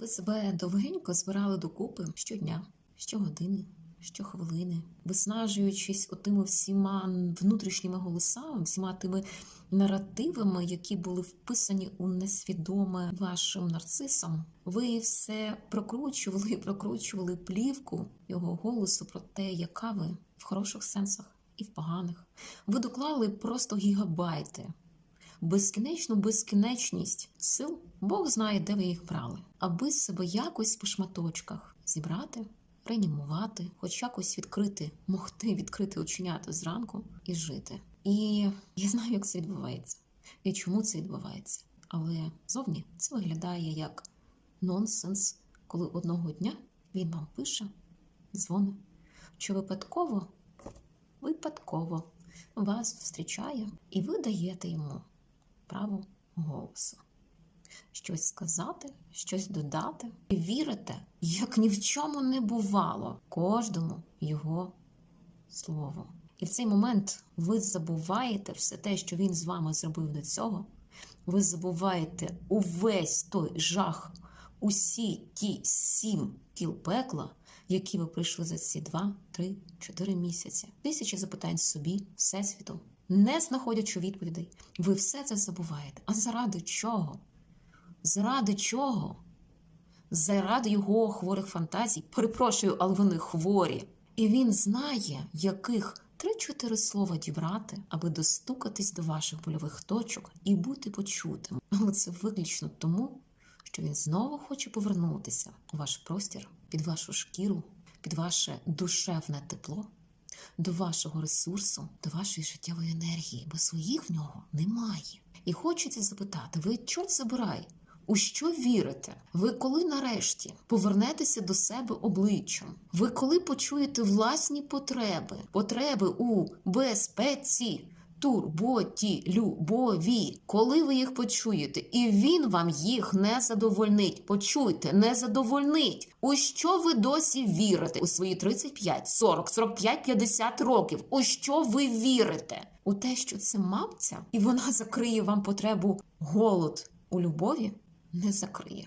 Ви себе довгенько збирали докупи щодня, щогодини, щохвилини, виснажуючись отими всіма внутрішніми голосами, всіма тими наративами, які були вписані у несвідоме вашим нарцисом. Ви все прокручували і прокручували плівку його голосу про те, яка ви в хороших сенсах і в поганих. Ви доклали просто гігабайти безкінечну безкінечність сил, Бог знає, де ви їх брали, аби себе якось по шматочках зібрати, реанімувати, хоч якось відкрити, могти відкрити оченята зранку і жити. І я знаю, як це відбувається і чому це відбувається. Але зовні це виглядає як нонсенс, коли одного дня він вам пише, дзвонить, що випадково, випадково вас зустрічає, і ви даєте йому право голосу. Щось сказати, щось додати, і вірите, як ні в чому не бувало, кожному його слову. І в цей момент ви забуваєте все те, що він з вами зробив до цього. Ви забуваєте увесь той жах, усі ті сім кіл пекла, які ви пройшли за ці два, три, чотири місяці. Тисячі запитань собі, всесвіту, не знаходячи відповідей. Ви все це забуваєте. А заради чого? Заради чого? Заради його хворих фантазій. Перепрошую, але вони хворі. І він знає, яких три-чотири слова дібрати, аби достукатись до ваших больових точок і бути почутим. Але це виключно тому, що він знову хоче повернутися у ваш простір, під вашу шкіру, під ваше душевне тепло, до вашого ресурсу, до вашої життєвої енергії, бо своїх в нього немає. І хочеться запитати: ви чорт забирай? У що вірите? Ви коли нарешті повернетеся до себе обличчям? Ви коли почуєте власні потреби, потреби у безпеці, турботі, любові? Коли ви їх почуєте, і він вам їх не задовольнить. Почуйте, не задовольнить. У що ви досі вірите у свої 35, 40, 45, 50 років? У що ви вірите? У те, що це мамця, і вона закриє вам потребу голод у любові? не закриє.